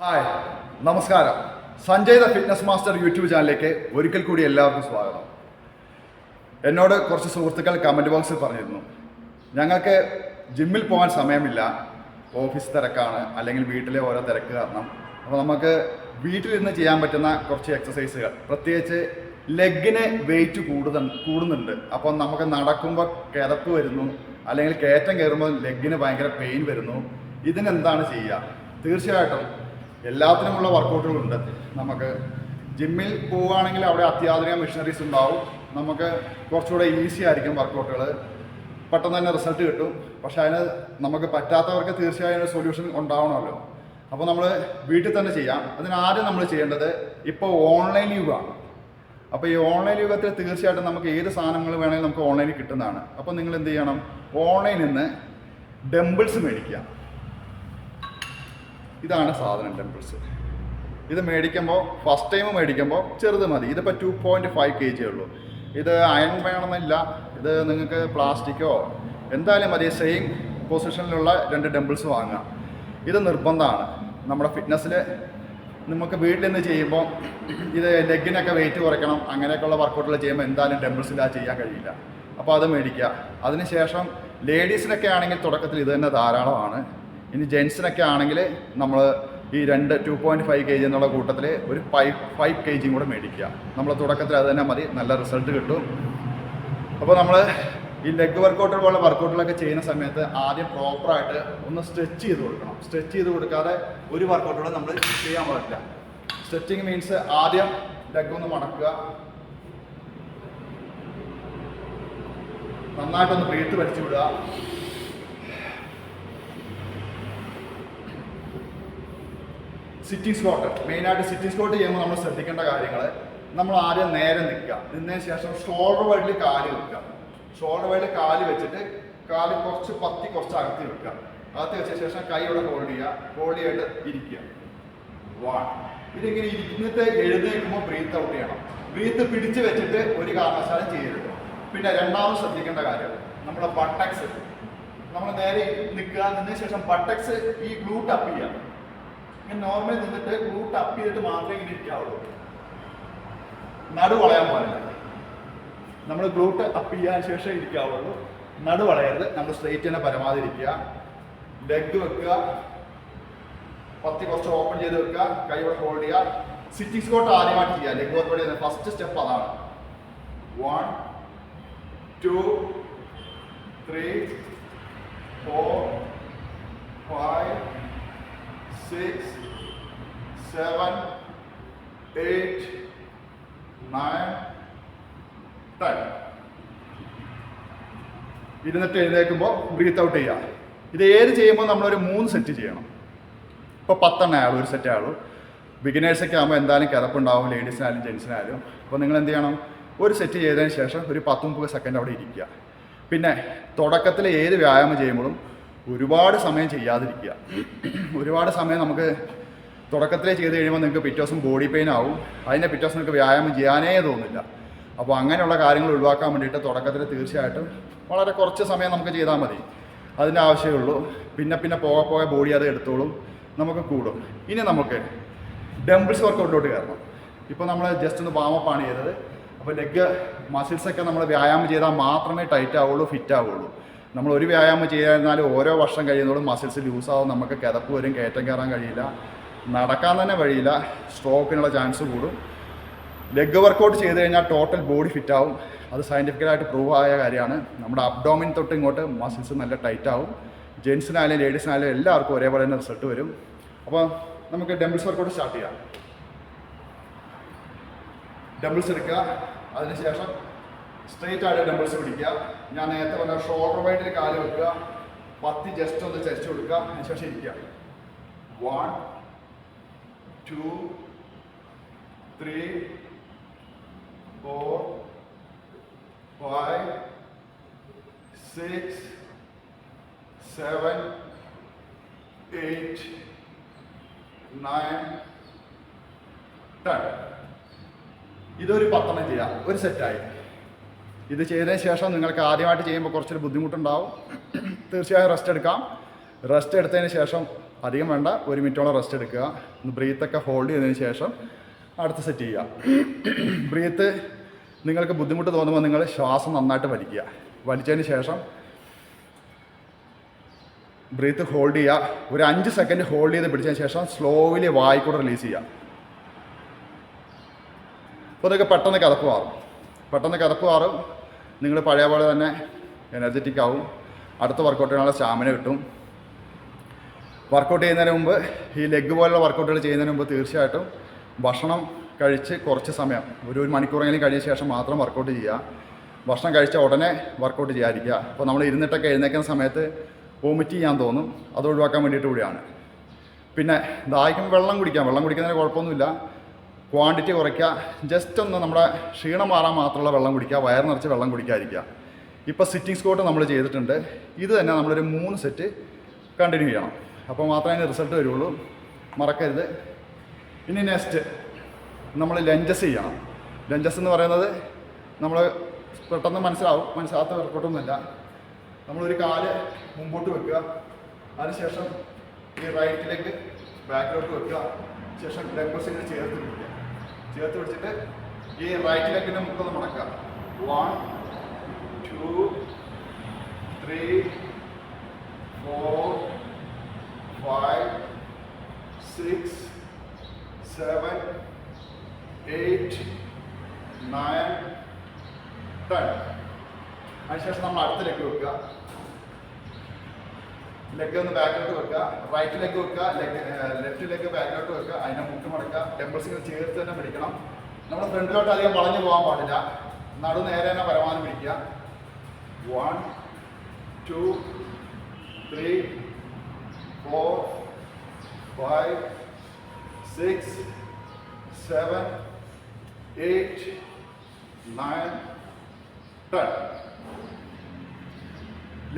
Hi നമസ്കാരം. Sanjay the fitness master YouTube ചാനലിലേക്ക് ഒരിക്കൽ കൂടി എല്ലാവർക്കും സ്വാഗതം. എന്നോട് കുറച്ച് സുഹൃത്തുക്കൾ കമന്റ് ബോക്സിൽ പറഞ്ഞിരുന്നു. ഞങ്ങൾക്ക് ജിമ്മിൽ പോകാൻ സമയമില്ല. ഓഫീസ് തിരക്കാണ്. അല്ലെങ്കിൽ വീട്ടിലെ ഓരോ തിരക്ക് കാരണം. അപ്പോൾ നമുക്ക് വീട്ടിലിരുന്ന് ചെയ്യാൻ പറ്റുന്ന കുറച്ച് എക്സസൈസുകൾ പ്രത്യേകിച്ച് ലെഗിന് വെയിറ്റ് കൂടുതൽ കൂടുന്നുണ്ട്. അപ്പോൾ നമുക്ക് നടക്കുമ്പോൾ കിതപ്പ് വരുന്നു. അല്ലെങ്കിൽ കയറ്റം കയറുമ്പോൾ ലെഗിന് ഭയങ്കര പെയിൻ വരുന്നു. ഇതിനെന്താണ് ചെയ്യുക തീർച്ചയായിട്ടും എല്ലാത്തിനുമുള്ള വർക്കൗട്ടുകളുണ്ട് നമുക്ക് ജിമ്മിൽ പോവുകയാണെങ്കിൽ അവിടെ അത്യാധുനിക മെഷീനറീസ് ഉണ്ടാവും. നമുക്ക് കുറച്ചുകൂടെ ഈസി ആയിരിക്കും വർക്കൗട്ടുകൾ പെട്ടെന്ന് തന്നെ റിസൾട്ട് കിട്ടും. പക്ഷെ അതിന് നമുക്ക് പറ്റാത്തവർക്ക് തീർച്ചയായും ഒരു സൊല്യൂഷൻ ഉണ്ടാവണമല്ലോ. അപ്പോൾ നമ്മൾ വീട്ടിൽ തന്നെ ചെയ്യാം. അതിന് ആദ്യം നമ്മൾ ചെയ്യേണ്ടത് ഇപ്പോൾ ഓൺലൈൻ യുഗമാണ്. അപ്പോൾ ഈ ഓൺലൈൻ യുഗത്തിൽ തീർച്ചയായിട്ടും നമുക്ക് ഏത് സാധനങ്ങൾ വേണമെങ്കിലും നമുക്ക് ഓൺലൈനിൽ കിട്ടുന്നതാണ്. അപ്പോൾ നിങ്ങൾ എന്ത് ചെയ്യണം? ഓൺലൈനിൽ നിന്ന് ഡംബിൾസ് മേടിക്കുക. ഇതാണ് സാധനം ടെമ്പിൾസ് ഇത് മേടിക്കുമ്പോൾ ഫസ്റ്റ് ടൈം മേടിക്കുമ്പോൾ ചെറുത് മതി. ഇതിപ്പോൾ two point five K G ഉള്ളൂ. ഇത് അയൺ വേണമെന്നില്ല. ഇത് നിങ്ങൾക്ക് പ്ലാസ്റ്റിക്കോ എന്തായാലും മതി. സെയിം പൊസിഷനിലുള്ള രണ്ട് ഡംബിൾസ് വാങ്ങുക ഇത് നിർബന്ധമാണ്. നമ്മുടെ ഫിറ്റ്നസ്സിൽ നമുക്ക് വീട്ടിൽ നിന്ന് ചെയ്യുമ്പോൾ ഇത് ലെഗിനൊക്കെ വെയിറ്റ് കുറയ്ക്കണം. അങ്ങനെയൊക്കെയുള്ള വർക്കൗട്ടുകൾ ചെയ്യുമ്പോൾ എന്തായാലും ഡംബിൾസില്ലാതെ ചെയ്യാൻ കഴിയില്ല. അപ്പോൾ അത് മേടിക്കുക. അതിനുശേഷം ലേഡീസിനൊക്കെ ആണെങ്കിൽ തുടക്കത്തിൽ ഇത് തന്നെ ധാരാളമാണ്. ഇനി ജെൻസിനൊക്കെ ആണെങ്കിൽ നമ്മൾ ഈ രണ്ട് two point five K G എന്നുള്ള കൂട്ടത്തിൽ ഒരു ഫൈവ് ഫൈവ് കെ ജിയും കൂടെ മേടിക്കുക. നമ്മൾ തുടക്കത്തിൽ അത് തന്നെ മതി. നല്ല റിസൾട്ട് കിട്ടും. അപ്പോൾ നമ്മൾ ഈ ലെഗ് വർക്കൗട്ട് പോലെ വർക്കൗട്ടുകളൊക്കെ ചെയ്യുന്ന സമയത്ത് ആദ്യം പ്രോപ്പറായിട്ട് ഒന്ന് സ്ട്രെച്ച് ചെയ്ത് കൊടുക്കണം. സ്ട്രെച്ച് ചെയ്ത് കൊടുക്കാതെ ഒരു വർക്കൗട്ടുകളും നമ്മൾ ചെയ്യാൻ പാടില്ല. സ്ട്രെച്ചിങ് മീൻസ് ആദ്യം ലെഗ് ഒന്ന് മടക്കുക. നന്നായിട്ടൊന്ന് ബ്രീത്ത് വലിച്ചു വിടുക. സിറ്റിംഗ് സ്ക്വാട്ട് മെയിനായിട്ട് സിറ്റിംഗ് സ്ക്വാട്ട് ചെയ്യുമ്പോൾ നമ്മൾ ശ്രദ്ധിക്കേണ്ട കാര്യങ്ങൾ നമ്മൾ ആദ്യം നേരെ നിൽക്കുക. നിന്നതിന് ശേഷം ഷോൾഡർ വൈഡിൽ കാൽ വെക്കുക. ഷോൾഡർ വൈഡിൽ കാൽ വെച്ചിട്ട് കാൽ കുറച്ച് പത്തി കുറച്ച് അകത്തി വെക്കുക. അകത്തി വെച്ച ശേഷം കൈ ഇവിടെ ഹോൾഡ് ചെയ്യുക. ഹോൾഡ് ചെയ്തിട്ട് ഇരിക്കുക. വൺ ഇതിങ്ങനെ ഇരിക്കുന്നത് എഴുന്നേൽക്കുമ്പോൾ ബ്രീത്ത് ഔട്ട് ചെയ്യണം. ബ്രീത്ത് പിടിച്ച് വെച്ചിട്ട് ഒരു കാരണവശാലും ചെയ്യരുത്. പിന്നെ രണ്ടാമത് ശ്രദ്ധിക്കേണ്ട കാര്യം നമ്മുടെ ബട്ടക്സ് നമ്മൾ നേരെ നിൽക്കുക. നിന്നതിന് ശേഷം ബട്ടക്സ് ഈ ഗ്ലൂട്ട് അപ്പ് ചെയ്യുക. ഇങ്ങനെ നോർമൽ നിന്നിട്ട് റൂട്ട് അപ്പ് ചെയ്തിട്ട് മാത്രമേ ഇങ്ങനെ ഇരിക്കാവുള്ളൂ. നടു വളയാൻ പാടില്ല നമ്മൾ ഗ്ലൂട്ട് അപ്പ് ചെയ്യാൻ ശേഷം ഇരിക്കാവുള്ളൂ. നടു വളയരുത്. നമ്മൾ സ്ട്രെയിറ്റ് തന്നെ പരമാവധി ഇരിക്കുക. ലെഗ് വെക്കുക. പത്തി കുറച്ച് ഓപ്പൺ ചെയ്ത് വെക്കുക. കൈ ഇവിടെ ഹോൾഡ് ചെയ്യുക. സിറ്റിംഗ് സ്കോട്ട് ആദ്യമായിട്ട് ചെയ്യുക. ലെഗ് വർക്കൗട്ട് ചെയ്യുന്ന ഫസ്റ്റ് സ്റ്റെപ്പ് അതാണ്. One two three four five six seven eight nine ten ഇരുന്നിട്ട് എഴുന്നേൽക്കുമ്പോൾ ബ്രീത്ത് ഔട്ട് ചെയ്യുക ഇത് ഏത് ചെയ്യുമ്പോൾ നമ്മളൊരു മൂന്ന് സെറ്റ് ചെയ്യണം. ഇപ്പോൾ പത്തെണ്ണ ആയുള്ളൂ ഒരു സെറ്റ് ആയുള്ളൂ. ബിഗിനേഴ്സൊക്കെ ആകുമ്പോൾ എന്തായാലും കിതപ്പുണ്ടാവും ലേഡീസിനായാലും ജെൻസിനായാലും അപ്പോൾ നിങ്ങൾ എന്ത് ചെയ്യണം? ഒരു സെറ്റ് ചെയ്തതിന് ശേഷം ഒരു പത്ത് മുപ്പത് സെക്കൻഡ് അവിടെ ഇരിക്കുക. പിന്നെ തുടക്കത്തിൽ ഏത് വ്യായാമം ചെയ്യുമ്പോഴും ഒരുപാട് സമയം ചെയ്യാതിരിക്കുക. ഒരുപാട് സമയം നമുക്ക് തുടക്കത്തിലേ ചെയ്ത് കഴിയുമ്പോൾ നിങ്ങൾക്ക് പിറ്റേ ദിവസം ബോഡി പെയിൻ ആവും. അതിന്റെ പിറ്റേ ദിവസം നിങ്ങൾക്ക് വ്യായാമം ചെയ്യാനേ തോന്നില്ല. അപ്പോൾ അങ്ങനെയുള്ള കാര്യങ്ങൾ ഒഴിവാക്കാൻ വേണ്ടിയിട്ട് തുടക്കത്തിൽ തീർച്ചയായിട്ടും വളരെ കുറച്ച് സമയം നമുക്ക് ചെയ്താൽ മതി. അതിന്റെ ആവശ്യമേ ഉള്ളൂ. പിന്നെ പിന്നെ പോകെ പോകെ ബോഡി അത് എടുത്തോളും. നമുക്ക് കൂടും. ഇനി നമുക്ക് ഡംബിൾസ് വർക്കൗട്ടിലോട്ട് കയറണം. ഇപ്പോൾ നമ്മൾ ജസ്റ്റ് ഒന്ന് വാമപ്പാണ് ചെയ്തത്. അപ്പോൾ ലെഗ് മസിൽസൊക്കെ നമ്മൾ വ്യായാമം ചെയ്താൽ മാത്രമേ ടൈറ്റ് ആവുള്ളൂ ഫിറ്റ് ആവുള്ളൂ നമ്മൾ ഒരു വ്യായാമം ചെയ്യാതിരുന്നാലും ഓരോ വർഷം കഴിയുന്നതോടും മസിൽസ് ലൂസാവും നമുക്ക് കിതപ്പ് വരും കയറ്റം കയറാൻ കഴിയില്ല. നടക്കാൻ തന്നെ കഴിയില്ല സ്ട്രോക്കിനുള്ള ചാൻസ് കൂടും. ലെഗ് വർക്കൗട്ട് ചെയ്ത് കഴിഞ്ഞാൽ ടോട്ടൽ ബോഡി ഫിറ്റ് ആവും. അത് സയന്റിഫിക്കലായിട്ട് പ്രൂവ് ആയ കാര്യമാണ്. നമ്മുടെ അബ്ഡോമിൻ തൊട്ട് ഇങ്ങോട്ട് മസിൽസ് നല്ല ടൈറ്റ് ആവും. ജെൻസിനായാലും ലേഡീസിനായാലും എല്ലാവർക്കും ഒരേപോലെ തന്നെ റിസൾട്ട് വരും. അപ്പോൾ നമുക്ക് ഡംബിൾസ് വർക്കൗട്ട് സ്റ്റാർട്ട് ചെയ്യാം. ഡംബിൾസ് എടുക്കുക. അതിനുശേഷം സ്ട്രെയിറ്റ് ആയിട്ട് ഡംബിൾസ് പിടിക്കുക. ഞാൻ നേരത്തെ പറഞ്ഞ ഷോൾഡർ വൈഡിൽ കാൽ വെക്കുക. പത്തി ജസ്റ്റ് ഒന്ന് ചരിച്ചു കൊടുക്കുക. അതിനുശേഷം ഇരിക്കുക. One two three four five six seven eight nine ten ഇതൊരു പത്തെണ്ണം ചെയ്യാം. ഒരു സെറ്റായി ഇത് ചെയ്തതിന് ശേഷം നിങ്ങൾക്ക് ആദ്യമായിട്ട് ചെയ്യുമ്പോൾ കുറച്ചൊരു ബുദ്ധിമുട്ടുണ്ടാവും. തീർച്ചയായും റെസ്റ്റ് എടുക്കാം. റെസ്റ്റ് എടുത്തതിന് ശേഷം അധികം വേണ്ട ഒരു മിനിറ്റോളം റെസ്റ്റ് എടുക്കുക. ഒന്ന് ബ്രീത്തൊക്കെ ഹോൾഡ് ചെയ്തതിന് ശേഷം അടുത്ത സെറ്റ് ചെയ്യുക. ബ്രീത്ത് നിങ്ങൾക്ക് ബുദ്ധിമുട്ട് തോന്നുമ്പോൾ നിങ്ങൾ ശ്വാസം നന്നായിട്ട് വലിക്കുക. വലിച്ചതിന് ശേഷം ബ്രീത്ത് ഹോൾഡ് ചെയ്യുക. ഒരു അഞ്ച് സെക്കൻഡ് ഹോൾഡ് ചെയ്ത് പിടിച്ചതിന് ശേഷം സ്ലോവിലി വായിക്കൂടെ റിലീസ് ചെയ്യുക. അപ്പോൾ അതൊക്കെ പെട്ടെന്ന് കിതപ്പ് മാറും. പെട്ടെന്ന് കിതപ്പ് മാറും. നിങ്ങൾ പഴയ പോലെ തന്നെ എനർജറ്റിക് ആവും. അടുത്ത വർക്കൗട്ടിനുള്ള സ്റ്റാമിന കിട്ടും. വർക്കൗട്ട് ചെയ്യുന്നതിന് മുമ്പ് ഈ ലെഗ് പോലുള്ള വർക്കൗട്ടുകൾ ചെയ്യുന്നതിന് മുമ്പ് തീർച്ചയായിട്ടും ഭക്ഷണം കഴിച്ച് കുറച്ച് സമയം ഒരു ഒരു മണിക്കൂറെങ്കിലും കഴിഞ്ഞ ശേഷം മാത്രം വർക്കൗട്ട് ചെയ്യുക. ഭക്ഷണം കഴിച്ച ഉടനെ വർക്കൗട്ട് ചെയ്യാതിരിക്കുക. അപ്പോൾ നമ്മൾ ഇരുന്നിട്ടൊക്കെ എഴുന്നേക്കുന്ന സമയത്ത് വോമിറ്റ് ചെയ്യാൻ തോന്നും. അത് ഒഴിവാക്കാൻ വേണ്ടിയിട്ട് കൂടിയാണ്. പിന്നെ ദാഹിക്കുമ്പോൾ വെള്ളം കുടിക്കാം. വെള്ളം കുടിക്കുന്നതിന് കുഴപ്പമൊന്നുമില്ല. ക്വാണ്ടിറ്റി കുറയ്ക്കുക. ജസ്റ്റ് ഒന്ന് നമ്മുടെ ക്ഷീണം മാറാൻ മാത്രമുള്ള വെള്ളം കുടിക്കുക. വയർ നിറച്ച് വെള്ളം കുടിക്കാതിരിക്കുക. ഇപ്പോൾ സിറ്റിംഗ് സ്കോട്ട് നമ്മൾ ചെയ്തിട്ടുണ്ട്. ഇത് തന്നെ നമ്മളൊരു മൂന്ന് സെറ്റ് കണ്ടിന്യൂ ചെയ്യണം. അപ്പോൾ മാത്രമേ അതിന് റിസൾട്ട് വരുള്ളൂ. മറക്കരുത്. ഇനി നെക്സ്റ്റ് നമ്മൾ ലഞ്ചസ് ചെയ്യണം. ലഞ്ചസ് എന്ന് പറയുന്നത് നമ്മൾ പെട്ടെന്ന് മനസ്സിലാവും. മനസ്സിലാത്ത വർക്കൗട്ടൊന്നുമില്ല. നമ്മളൊരു കാൽ മുമ്പോട്ട് വെക്കുക. അതിനുശേഷം ഈ റൈറ്റിലേക്ക് ബാക്കിലോട്ട് വെക്കുക. ശേഷം ഡെമ്പസ് ഇങ്ങനെ ചേർത്ത് ചേർത്ത് പിടിച്ചിട്ട് ഈ റൈറ്റ് ലെഗിന്റെ മുക്കൊന്ന് മടക്കുക one two three four five six seven eight nine ten അതിനുശേഷം നമ്മൾ അടുത്ത വെക്കുക. ലെഗ് ഒന്ന് ബാക്കിലോട്ട് വെക്കുക റൈറ്റ് ലെഗ് വെക്കുക ലെഗ് ലെഫ്റ്റ് ലെഗ് ബാക്കിലോട്ട് വെക്കുക അതിനെ മുട്ട് മടക്കുക ടെമ്പിൾസ് ഇങ്ങനെ ചേർത്ത് തന്നെ പിടിക്കണം. നമ്മൾ ഫ്രണ്ടിലോട്ട് അധികം വളഞ്ഞു പോകാൻ പാടില്ല. നടു നേരെ തന്നെ പരമാവധി പിടിക്കുക. One two three four five six seven eight nine ten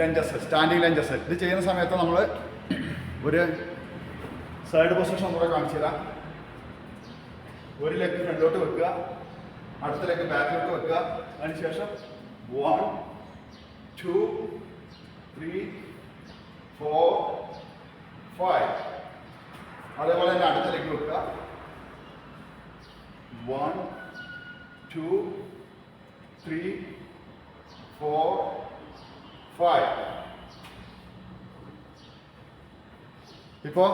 lunges standing lunges ഇത് ചെയ്യുന്ന സമയത്ത് നമ്മൾ ഒരു സൈഡ് പൊസിഷൻ കൂടെ കാണിച്ചു തരാം. ഒരു ലെഗ് ഫ്രണ്ടിലോട്ട് വെക്കുക. അടുത്ത ലെഗ് ബാക്കിലോട്ട് വെക്കുക. അതിനുശേഷം one two three four five അതേപോലെ തന്നെ അടുത്ത ലെഗ് വെക്കുക. One two three four five ഇപ്പോൾ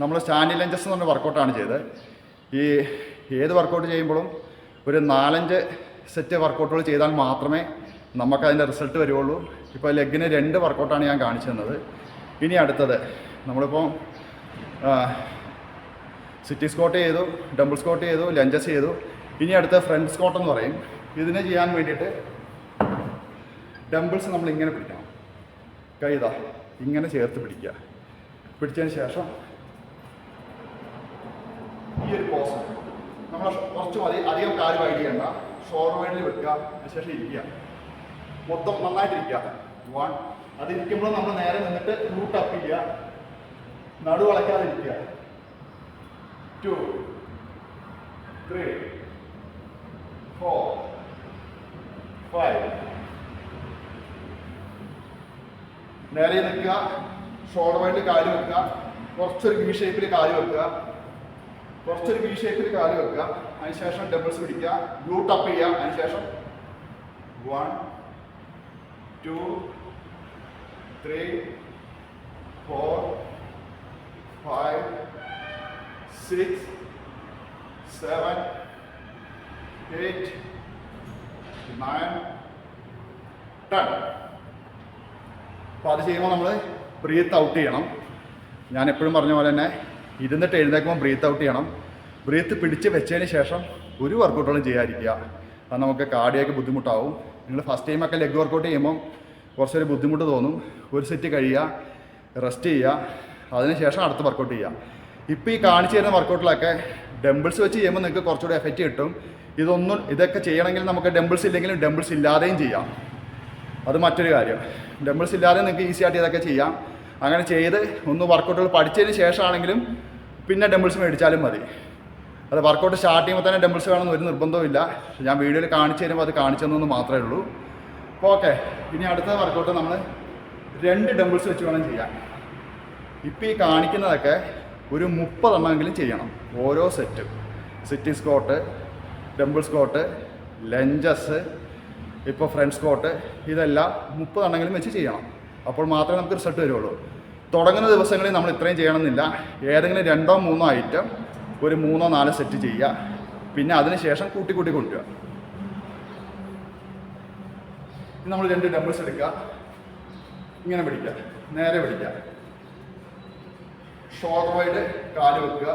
നമ്മൾ സ്റ്റാൻഡി ലഞ്ചസ് എന്ന് പറഞ്ഞ വർക്കൗട്ടാണ് ചെയ്തത്. ഈ ഏത് വർക്കൗട്ട് ചെയ്യുമ്പോഴും ഒരു നാലഞ്ച് സെറ്റ് വർക്കൗട്ടുകൾ ചെയ്താൽ മാത്രമേ നമുക്ക് അതിന്റെ റിസൾട്ട് വരുള്ളൂ ഇപ്പോൾ ലെഗിന് രണ്ട് വർക്കൗട്ടാണ് ഞാൻ കാണിച്ചു തന്നത്. ഇനി അടുത്തത് നമ്മളിപ്പോൾ സിറ്റി സ്കോട്ട് ചെയ്തു ഡബിൾ സ്കോട്ട് ചെയ്തു ലഞ്ചസ് ചെയ്തു. ഇനി അടുത്ത ഫ്രണ്ട് സ്കോട്ട് എന്ന് പറയും. ഇതിനെ ചെയ്യാൻ വേണ്ടിയിട്ട് ഡംബിൾസ് നമ്മൾ ഇങ്ങനെ പിടിക്കണം. കൈ ഇതാ ഇങ്ങനെ ചേർത്ത് പിടിക്കുക. പിടിച്ചതിന് ശേഷം ഈ ഒരു പോസ് നമ്മൾ കുറച്ച് മതി അധികം കാൽ വൈഡ് ചെയ്യണ്ട ഷോർട്ട് വൈഡിൽ വെക്കുക അതിനുശേഷം ഇരിക്കുക. മൊത്തം നന്നായിട്ടിരിക്കുക. വൺ അതിരിക്കുമ്പോൾ നമ്മൾ നേരെ നിന്നിട്ട് റൂട്ട് അപ്പ് ചെയ്യുക. നടു വളയ്ക്കാതിരിക്കുക. ടു ത്രീ ഫോർ ഫൈവ് നേരെ നിൽക്കുക ഷോൾഡർ വൈഡിൽ കാൽ വെക്കുക കുറച്ചൊരു വി ഷേപ്പിൽ കാൽ വെക്കുക. കുറച്ചൊരു വി ഷേപ്പിൽ കാൽ വെക്കുക. അതിനുശേഷം ഡബിൾസ് പിടിക്കുക. ഗ്ലൂട്ട് ടപ്പ് ചെയ്യുക. അതിനുശേഷം one two three four five six seven eight nine ten അപ്പോൾ അത് ചെയ്യുമ്പോൾ നമ്മൾ ബ്രീത്ത് ഔട്ട് ചെയ്യണം. ഞാൻ എപ്പോഴും പറഞ്ഞ പോലെ തന്നെ ഇരുന്നിട്ട് എഴുന്നേക്കുമ്പോൾ ബ്രീത്ത് ഔട്ട് ചെയ്യണം. ബ്രീത്ത് പിടിച്ച് വെച്ചതിന് ശേഷം ഒരു വർക്കൗട്ടുകളും ചെയ്യാതിരിക്കുക. അത് നമുക്ക് കാർഡിയൊക്കെ ബുദ്ധിമുട്ടാവും. നിങ്ങൾ ഫസ്റ്റ് ടൈമൊക്കെ ലെഗ് വർക്കൗട്ട് ചെയ്യുമ്പോൾ കുറച്ചൊരു ബുദ്ധിമുട്ട് തോന്നും. ഒരു സെറ്റ് കഴിയുക റെസ്റ്റ് ചെയ്യുക അതിനുശേഷം അടുത്ത വർക്കൗട്ട് ചെയ്യുക. ഇപ്പോൾ ഈ കാണിച്ചു തരുന്ന വർക്കൗട്ടിലൊക്കെ ഡംബിൾസ് വെച്ച് ചെയ്യുമ്പോൾ നിങ്ങൾക്ക് കുറച്ചുകൂടി എഫക്റ്റ് കിട്ടും. ഇതൊന്നും ഇതൊക്കെ ചെയ്യണമെങ്കിൽ നമുക്ക് ഡംബിൾസ് ഇല്ലെങ്കിലും ഡംബിൾസ് ഇല്ലാതെയും ചെയ്യാം. അത് മറ്റൊരു കാര്യം. ഡംബിൾസ് ഇല്ലാതെ നിങ്ങൾക്ക് ഈസി ആയിട്ട് ഇതൊക്കെ ചെയ്യാം. അങ്ങനെ ചെയ്ത് ഒന്ന് വർക്കൗട്ടുകൾ പഠിച്ചതിന് ശേഷമാണെങ്കിലും പിന്നെ ഡംബിൾസ് മേടിച്ചാലും മതി. അത് വർക്കൗട്ട് സ്റ്റാർട്ട് ചെയ്യുമ്പോൾ തന്നെ ഡംബിൾസ് വേണമെന്ന് ഒരു നിർബന്ധവുമില്ല ഞാൻ വീഡിയോയിൽ കാണിച്ചു തരുമ്പോൾ അത് കാണിച്ചു മാത്രമേ ഉള്ളൂ. അപ്പോൾ ഓക്കെ. ഇനി അടുത്ത വർക്കൗട്ട് നമ്മൾ രണ്ട് ഡംബിൾസ് വെച്ച് വേണം ചെയ്യാൻ. ഇപ്പോൾ ഈ കാണിക്കുന്നതൊക്കെ ഒരു മുപ്പതെണ്ണമെങ്കിലും ചെയ്യണം. ഓരോ സെറ്റും sitting squat dumbbell squat lunges ഇപ്പോൾ ഫ്രണ്ട് സ്കോട്ട് ഇതെല്ലാം മുപ്പതെണ്ണെങ്കിലും വെച്ച് ചെയ്യണം. അപ്പോൾ മാത്രമേ നമുക്ക് റിസൾട്ട് വരുള്ളൂ. തുടങ്ങുന്ന ദിവസങ്ങളിൽ നമ്മൾ ഇത്രയും ചെയ്യണമെന്നില്ല. ഏതെങ്കിലും രണ്ടോ മൂന്നോ ഐറ്റം ഒരു മൂന്നോ നാലോ സെറ്റ് ചെയ്യുക. പിന്നെ അതിന് ശേഷം കൂട്ടി കൂട്ടി കൊണ്ടുവരിക. നമ്മൾ രണ്ട് ഡബിൾസ് എടുക്കുക. ഇങ്ങനെ പിടിക്കുക. നേരെ പിടിക്കുക. ഷോൾഡർ വൈഡ് കാൽ വെക്കുക.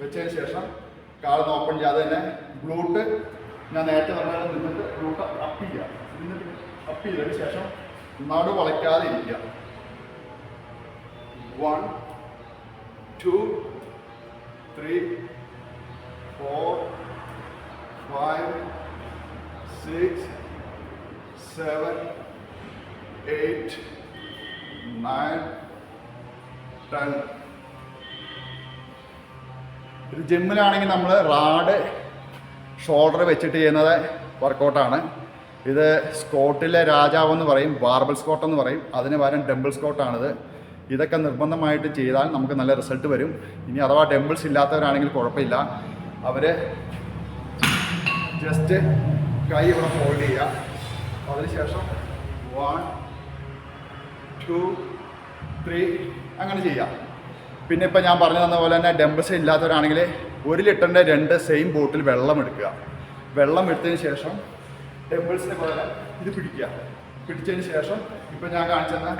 വെച്ചതിന് ശേഷം കാൽ ഓപ്പൺ ചെയ്യാതെ തന്നെ ഗ്ലൂട്ട് ഞാൻ നേരത്തെ പറഞ്ഞാൽ നിന്നിട്ട് റൂട്ട് അപ്പ് ചെയ്യുക നിന്നിട്ട് അപ്പ് ചെയ്തതിന് ശേഷം നടു വളയ്ക്കാതെ ഇരിക്കുക. One two three four five six seven eight nine ten ഇത് ജിമ്മിലാണെങ്കിൽ നമ്മൾ റാഡ് ഷോൾഡർ വെച്ചിട്ട് ചെയ്യുന്നത് വർക്കൗട്ടാണ്. ഇത് സ്കോട്ടിലെ രാജാവ് എന്ന് പറയും ബാർബൽ സ്കോട്ട് എന്ന് പറയും. അതിന് പകരം ഡംബിൾ സ്കോട്ടാണിത്. ഇതൊക്കെ നിർബന്ധമായിട്ട് ചെയ്താൽ നമുക്ക് നല്ല റിസൾട്ട് വരും. ഇനി അഥവാ ഡംബിൾസ് ഇല്ലാത്തവരാണെങ്കിൽ കുഴപ്പമില്ല. അവർ ജസ്റ്റ് കൈ ഇവിടെ ഫോൾഡ് ചെയ്യുക. അതിനുശേഷം വൺ ടു ത്രീ അങ്ങനെ ചെയ്യാം പിന്നെ ഇപ്പം ഞാൻ പറഞ്ഞു തന്ന പോലെ തന്നെ ഡംബിൾസ് ഇല്ലാത്തവരാണെങ്കിൽ ഒരു ലിറ്ററിന്റെ രണ്ട് സെയിം ബോട്ടിൽ വെള്ളം എടുക്കുക. വെള്ളം എടുത്തതിന് ശേഷം ടെമ്പിൾസിന് പകരം ഇത് പിടിക്കുക. പിടിച്ചതിന് ശേഷം ഇപ്പം ഞാൻ കാണിച്ചെന്ന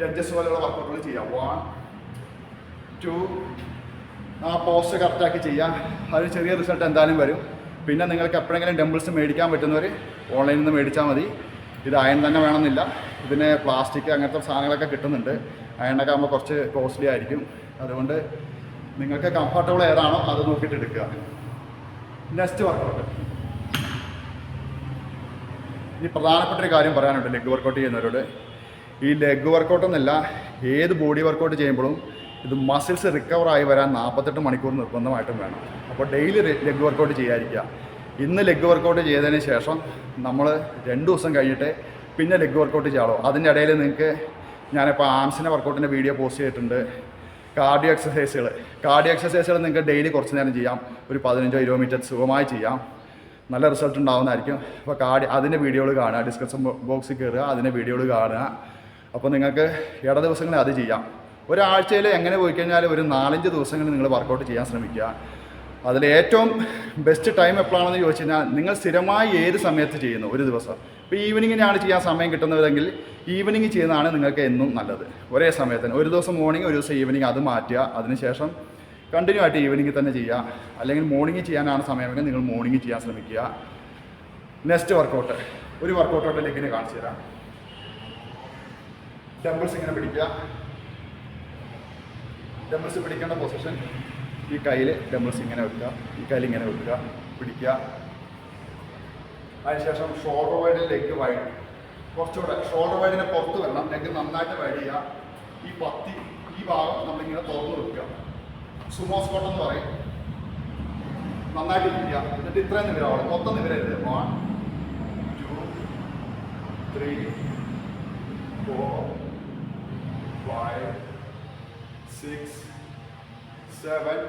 ജഡ്ജസ് പോലെയുള്ള വർക്കൗട്ടുകൾ ചെയ്യാം വൺ ടു ആ പോസ്റ്റ് കറക്റ്റാക്കി ചെയ്യാം അതിന് ചെറിയ റിസൾട്ട് എന്തായാലും വരും. പിന്നെ നിങ്ങൾക്ക് എപ്പോഴെങ്കിലും ടെമ്പിൾസ് മേടിക്കാൻ പറ്റുന്നവർ ഓൺലൈനിൽ നിന്ന് മേടിച്ചാൽ മതി. ഇത് അയൺ തന്നെ വേണമെന്നില്ല. ഇതിന് പ്ലാസ്റ്റിക് അങ്ങനത്തെ സാധനങ്ങളൊക്കെ കിട്ടുന്നുണ്ട്. അയണൊക്കെ ആകുമ്പോൾ കുറച്ച് കോസ്റ്റ്ലി ആയിരിക്കും. അതുകൊണ്ട് നിങ്ങൾക്ക് കംഫർട്ടബിൾ ഏതാണോ അത് നോക്കിയിട്ട് എടുക്കുക. നെക്സ്റ്റ് വർക്കൗട്ട് ഇനി പ്രധാനപ്പെട്ട ഒരു കാര്യം പറയാനുണ്ട് ലെഗ് വർക്കൗട്ട് ചെയ്യുന്നവരോട്. ഈ ലെഗ് വർക്കൗട്ട് എന്നല്ല ഏത് ബോഡി വർക്കൗട്ട് ചെയ്യുമ്പോഴും ഇത് മസിൽസ് റിക്കവർ ആയി വരാൻ നാൽപ്പത്തെട്ട് മണിക്കൂർ നിർബന്ധമായിട്ടും വേണം. അപ്പോൾ ഡെയിലി ലെഗ് വർക്കൗട്ട് ചെയ്യാതിരിക്കുക. ഇന്ന് ലെഗ് വർക്കൗട്ട് ചെയ്തതിന് ശേഷം നമ്മൾ രണ്ട് ദിവസം കഴിഞ്ഞിട്ട് പിന്നെ ലെഗ് വർക്കൗട്ട് ചെയ്യാമോ അതിന്റെ ഇടയിൽ നിങ്ങൾക്ക് ഞാനിപ്പോൾ ആംസിന്റെ വർക്കൗട്ടിന്റെ വീഡിയോ പോസ്റ്റ് ചെയ്തിട്ടുണ്ട്. കാർഡിയോ എക്സസൈസുകൾ കാർഡിയോ എക്സസൈസുകൾ നിങ്ങൾക്ക് ഡെയിലി കുറച്ച് നേരം ചെയ്യാം. ഒരു പതിനഞ്ചോ ഇരുപത് മിനിറ്റ് സുഖമായി ചെയ്യാം. നല്ല റിസൾട്ട് ഉണ്ടാവുന്നതായിരിക്കും. അപ്പോൾ കാർഡി അതിന്റെ വീഡിയോകൾ കാണുക. ഡിസ്ക്രിപ്ഷൻ ബോക്സിൽ കയറുക അതിന്റെ വീഡിയോകൾ കാണുക. അപ്പോൾ നിങ്ങൾക്ക് ഇട ദിവസങ്ങളിൽ അത് ചെയ്യാം. ഒരാഴ്ചയിൽ എങ്ങനെ പോയി കഴിഞ്ഞാൽ ഒരു നാലഞ്ച് ദിവസങ്ങളിൽ നിങ്ങൾ വർക്കൗട്ട് ചെയ്യാൻ ശ്രമിക്കുക. അതിൽ ഏറ്റവും ബെസ്റ്റ് ടൈം എപ്പോഴാണെന്ന് ചോദിച്ചു കഴിഞ്ഞാൽ നിങ്ങൾ സ്ഥിരമായി ഏത് സമയത്ത് ചെയ്യുന്നു? ഒരു ദിവസം. ഇപ്പോൾ ഈവനിങ്ങിനാണ് ചെയ്യാൻ സമയം കിട്ടുന്നതെങ്കിൽ ഈവനിങ് ചെയ്യുന്നതാണ് നിങ്ങൾക്ക് എന്നും നല്ലത്. ഒരേ സമയത്തിന്. ഒരു ദിവസം മോർണിംഗ് ഒരു ദിവസം ഈവനിങ് അത് മാറ്റുക. അതിനുശേഷം കണ്ടിന്യൂ ആയിട്ട് ഈവനിങ് തന്നെ ചെയ്യുക. അല്ലെങ്കിൽ മോർണിംഗ് ചെയ്യാനാണ് സമയമെങ്കിൽ നിങ്ങൾ മോർണിംഗ് ചെയ്യാൻ ശ്രമിക്കുക. നെക്സ്റ്റ് വർക്കൗട്ട് ഒരു വർക്കൗട്ടോട്ട് ലെഗിന് കാണിച്ചു തരാം. ഡംബിൾസ് ഇങ്ങനെ പിടിക്കുക. ഡംബിൾസ് പിടിക്കേണ്ട പൊസിഷൻ ഈ കയ്യിൽ ഡംബിൾസ് ഇങ്ങനെ വെക്കുക. ഈ കയ്യിൽ ഇങ്ങനെ വെക്കുക. പിടിക്കുക. അതിനുശേഷം ഷോൾഡർ വൈഡ് ലെഗ് വൈഡ് കുറച്ചുകൂടെ ഷോൾഡർ വൈഡിനെ പുറത്ത് വരണം. ലെഗ് നന്നായിട്ട് വൈഡ് ചെയ്യുക. ഈ പത്തി ഈ ഭാഗം നമ്മളിങ്ങനെ തുറന്നു വെക്കുക. സുമോ സ്കോട്ട് എന്ന് പറയും. നന്നായിട്ട് ഇരിക്കുക. എന്നിട്ട് ഇത്രയും നിവരാവണം മൊത്തം നിവരരുത് one two three four five six seven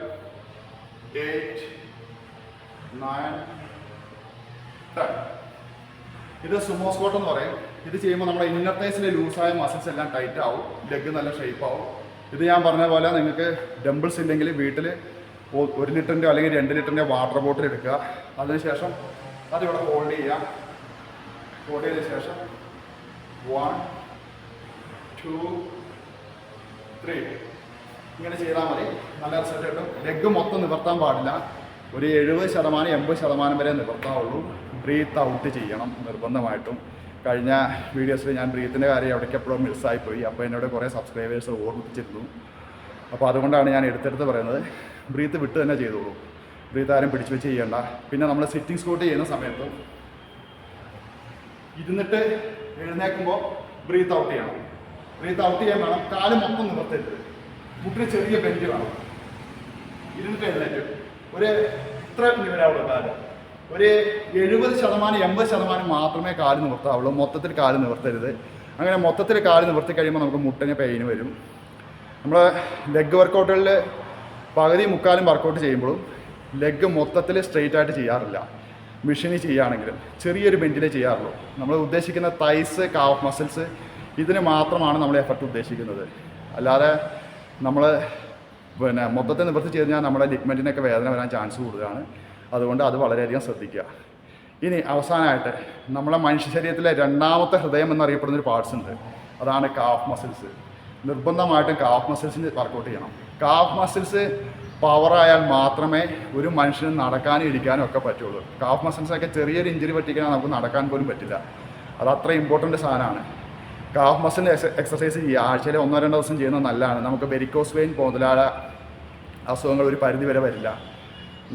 eight nine ഇത് സുമോ സ്കോട്ട് എന്ന് പറയും. ഇത് ചെയ്യുമ്പോൾ നമ്മുടെ ഇന്നർ തേസിലെ ലൂസായ മസിൽസ് എല്ലാം ടൈറ്റ് ആവും. ലെഗ് നല്ല ഷേപ്പ് ആവും. ഇത് ഞാൻ പറഞ്ഞ പോലെ നിങ്ങൾക്ക് ഡംബിൾസ് ഇല്ലെങ്കിൽ വീട്ടിൽ ഒരു ലിറ്ററിന്റെ അല്ലെങ്കിൽ രണ്ട് ലിറ്ററിന്റെ വാട്ടർ ബോട്ടിൽ എടുക്കുക. അതിനുശേഷം അതിവിടെ ഹോൾഡ് ചെയ്യാം ഹോൾഡ് ചെയ്തതിന് ശേഷം വൺ ടു ത്രീ ഇങ്ങനെ ചെയ്താൽ മതി. നല്ല റിസൾട്ട് കിട്ടും. ലെഗ് മൊത്തം നിവർത്താൻ പാടില്ല. ഒരു എഴുപത് ശതമാനം എൺപത് ശതമാനം വരെ നിവർത്താവുള്ളൂ. ബ്രീത്ത് ഔട്ട് ചെയ്യണം നിർബന്ധമായിട്ടും. കഴിഞ്ഞ വീഡിയോസിൽ ഞാൻ ബ്രീത്തിന്റെ കാര്യം എവിടേക്ക് എപ്പോഴും മിസ്സായിപ്പോയി അപ്പോൾ എന്നോട് കുറേ സബ്സ്ക്രൈബേഴ്സ് ഓർമ്മിപ്പിച്ചിരുന്നു. അപ്പോൾ അതുകൊണ്ടാണ് ഞാൻ എടുത്തെടുത്ത് പറയുന്നത്. ബ്രീത്ത് വിട്ട് തന്നെ ചെയ്തോളൂ. ബ്രീത്ത് ആരും പിടിച്ചു വെച്ച് ചെയ്യേണ്ട. പിന്നെ നമ്മൾ സിറ്റിംഗ് സ്കോട്ട് ചെയ്യുന്ന സമയത്ത് ഇരുന്നിട്ട് എഴുന്നേക്കുമ്പോൾ ബ്രീത്ത് ഔട്ട് ചെയ്യണം. ബ്രീത്ത് ഔട്ട് ചെയ്യാൻ വേണം. കാൽ മൊത്തം നിവർത്തരുത്. മുട്ടിന് ചെറിയ ബെഞ്ച് വേണം. ഇരുന്നിട്ട് എഴുന്നേറ്റ്. ഒരു ഇത്ര നിവരാവുള്ളൂ കാൽ? ഒരു എഴുപത് ശതമാനം എൺപത് ശതമാനം മാത്രമേ കാൽ നിവർത്താവുള്ളൂ. മൊത്തത്തിൽ കാൽ നിവർത്തരുത്. അങ്ങനെ മൊത്തത്തിൽ കാൽ നിവർത്തി കഴിയുമ്പോൾ നമുക്ക് മുട്ടിന് പെയിന് വരും. നമ്മൾ ലെഗ് വർക്കൗട്ടുകളിൽ പകുതി മുക്കാലും വർക്കൗട്ട് ചെയ്യുമ്പോഴും ലെഗ് മൊത്തത്തിൽ സ്ട്രെയിറ്റ് ആയിട്ട് ചെയ്യാറില്ല. മെഷീനിൽ ചെയ്യുകയാണെങ്കിലും ചെറിയൊരു ബെൻഡിലേ ചെയ്യാറുള്ളൂ. നമ്മൾ ഉദ്ദേശിക്കുന്ന തൈസ് കാഫ് മസിൽസ് ഇതിന് മാത്രമാണ് നമ്മൾ എഫർട്ട് ഉദ്ദേശിക്കുന്നത്. അല്ലാതെ നമ്മൾ പിന്നെ മൊത്തത്തിൽ നിവർത്തി ചെയ്ത് കഴിഞ്ഞാൽ നമ്മുടെ ലിഗ്മെന്റിനൊക്കെ വേദന വരാൻ ചാൻസ് കൂടുതലാണ്. അതുകൊണ്ട് അത് വളരെയധികം ശ്രദ്ധിക്കുക. ഇനി അവസാനമായിട്ട് നമ്മളെ മനുഷ്യ ശരീരത്തിലെ രണ്ടാമത്തെ ഹൃദയം എന്നറിയപ്പെടുന്ന ഒരു പാർട്സ് ഉണ്ട്. അതാണ് കാഫ് മസിൽസ് നിർബന്ധമായിട്ടും കാഫ് മസിൽസിന് വർക്കൗട്ട് ചെയ്യണം. കാഫ് മസിൽസ് പവറായാൽ മാത്രമേ ഒരു മനുഷ്യന് നടക്കാനും ഇരിക്കാനും ഒക്കെ പറ്റുള്ളൂ. കാഫ് മസിൽസൊക്കെ ചെറിയൊരു ഇഞ്ചുറി പറ്റിക്കഴിഞ്ഞാൽ നമുക്ക് നടക്കാൻ പോലും പറ്റില്ല. അത് അത്ര ഇമ്പോർട്ടന്റ് സാധനമാണ്. കാഫ് മസിലിന്റെ എക്സസൈസ് ചെയ്യുക. ആഴ്ചയിൽ ഒന്നോ രണ്ടോ ദിവസം ചെയ്യുന്നത് നല്ലതാണ്. നമുക്ക് വെരിക്കോസ് വെയിൻ മുതലായ അസുഖങ്ങൾ ഒരു പരിധി വരെ വരില്ല.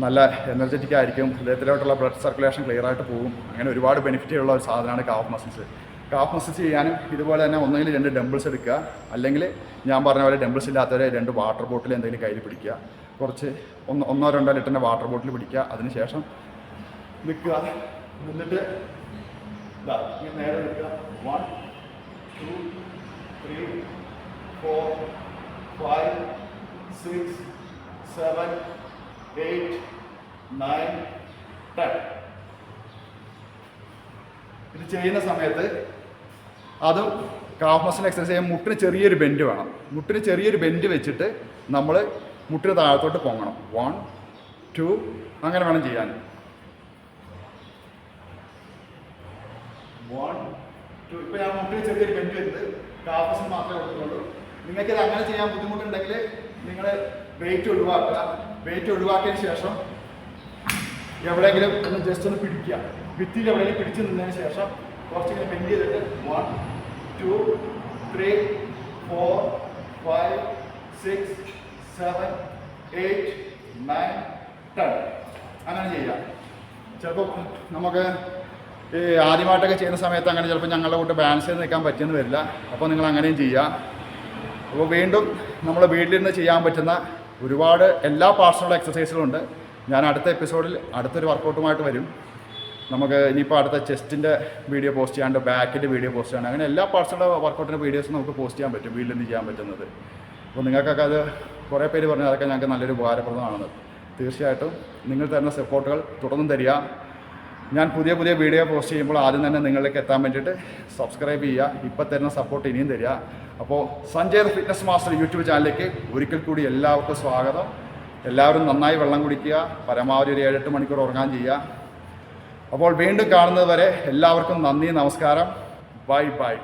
നല്ല എനർജറ്റിക് ആയിരിക്കും ഹൃദയത്തിലോട്ടുള്ള ബ്ലഡ് സർക്കുലേഷൻ ക്ലിയർ ആയിട്ട് പോകും. അങ്ങനെ ഒരുപാട് ബെനിഫിറ്റ് ഉള്ള ഒരു സാധനമാണ് കാഫ് മസിൽസ് കാഫ് മസിൽസ് ചെയ്യാനും ഇതുപോലെ തന്നെ ഒന്നെങ്കിൽ രണ്ട് ഡംബിൾസ് എടുക്കുക അല്ലെങ്കിൽ ഞാൻ പറഞ്ഞ പോലെ ഡംബിൾസ് ഇല്ലാത്തവരെ രണ്ട് വാട്ടർ ബോട്ടിൽ എന്തെങ്കിലും കയ്യിൽ പിടിക്കുക. കുറച്ച് ഒന്ന് ഒന്നോ രണ്ടോ ലിറ്ററിന്റെ വാട്ടർ ബോട്ടിൽ പിടിക്കുക. അതിനുശേഷം നിൽക്കുക എന്നിട്ട് നേരെ നിൽക്കുക one two three four five six seven eight nine ten ഇത് ചെയ്യുന്ന സമയത്ത് അതും കാഫ് മസിൽ എക്സസൈസ് ചെയ്യാൻ മുട്ടിന് ചെറിയൊരു ബെൻഡ് വേണം. മുട്ടിന് ചെറിയൊരു ബെൻഡ് വെച്ചിട്ട് നമ്മൾ മുട്ടിന് താഴത്തോട്ട് പൊങ്ങണം. വൺ ടു അങ്ങനെ വേണം ചെയ്യാൻ. വൺ ടു ഇപ്പോൾ ഞാൻ മുട്ടിന് ചെറിയൊരു ബെൻഡ് വെച്ചിട്ട് കാഫ് മസിൽ മാത്രമേ കൊടുക്കുന്നുള്ളൂ നിങ്ങൾക്ക് ഇത് അങ്ങനെ ചെയ്യാൻ ബുദ്ധിമുട്ടുണ്ടെങ്കിൽ നിങ്ങൾ വെയിറ്റ് ഒഴിവാക്കുക. വെയിറ്റ് ഒഴിവാക്കിയതിന് ശേഷം എവിടെയെങ്കിലും ഒന്ന് ജസ്റ്റ് ഒന്ന് പിടിക്കുക. ഭിത്തിയിൽ എവിടെയെങ്കിലും പിടിച്ച് നിന്നതിന് ശേഷം കുറച്ചിങ്ങനെ ബെൻഡ് ചെയ്തിട്ട് one two three four five six seven eight nine ten അങ്ങനെ ചെയ്യാം ചിലപ്പോൾ നമുക്ക് ഈ ആദ്യമായിട്ടൊക്കെ ചെയ്യുന്ന സമയത്ത് അങ്ങനെ ചിലപ്പോൾ ഞങ്ങളുടെ കൂട്ട് ബാലൻസ് ചെയ്ത് നിൽക്കാൻ പറ്റിയെന്ന് വരില്ല. അപ്പോൾ നിങ്ങൾ അങ്ങനെയും ചെയ്യുക. അപ്പോൾ വീണ്ടും നമ്മൾ വീട്ടിലിരുന്ന് ചെയ്യാൻ പറ്റുന്ന ഒരുപാട് എല്ലാ പാർട്സിലുള്ള എക്സസൈസുകളുണ്ട് ഞാൻ അടുത്ത എപ്പിസോഡിൽ അടുത്തൊരു വർക്കൗട്ടുമായിട്ട് വരും. നമുക്ക് ഇനിയിപ്പോൾ അടുത്ത ചെസ്റ്റിന്റെ വീഡിയോ പോസ്റ്റ് ചെയ്യാണ്ട് ബാക്കിന്റെ വീഡിയോ പോസ്റ്റ് ചെയ്യാണ്ട് അങ്ങനെ എല്ലാ പാർട്സിലുള്ള വർക്കൗട്ടിന്റെ വീഡിയോസ് നമുക്ക് പോസ്റ്റ് ചെയ്യാൻ പറ്റും. വീട്ടിൽ നിന്ന് ചെയ്യാൻ പറ്റുന്നത്. അപ്പോൾ നിങ്ങൾക്കൊക്കെ അത് കുറേ പേര് പറഞ്ഞു. അതൊക്കെ ഞങ്ങൾക്ക് നല്ലൊരു ഉപകാരപ്രദമാണെന്ന്. തീർച്ചയായിട്ടും നിങ്ങൾ തരുന്ന സപ്പോർട്ടുകൾ തുടർന്നും തരിക. ഞാൻ പുതിയ പുതിയ വീഡിയോ പോസ്റ്റ് ചെയ്യുമ്പോൾ ആദ്യം തന്നെ നിങ്ങളിലേക്ക് എത്താൻ വേണ്ടിയിട്ട് സബ്സ്ക്രൈബ് ചെയ്യുക. ഇപ്പോൾ തരുന്ന സപ്പോർട്ട് ഇനിയും തരിക. അപ്പോൾ സഞ്ജയ് ഫിറ്റ്നസ് മാസ്റ്റർ യൂട്യൂബ് ചാനലിലേക്ക് ഒരിക്കൽ കൂടി എല്ലാവർക്കും സ്വാഗതം. എല്ലാവരും നന്നായി വെള്ളം കുടിക്കുക പരമാവധി ഒരു ഏഴെട്ട് മണിക്കൂർ ഉറങ്ങാൻ ചെയ്യുക. അപ്പോൾ വീണ്ടും കാണുന്നത് വരെ എല്ലാവർക്കും നന്ദി നമസ്കാരം. Bye bye.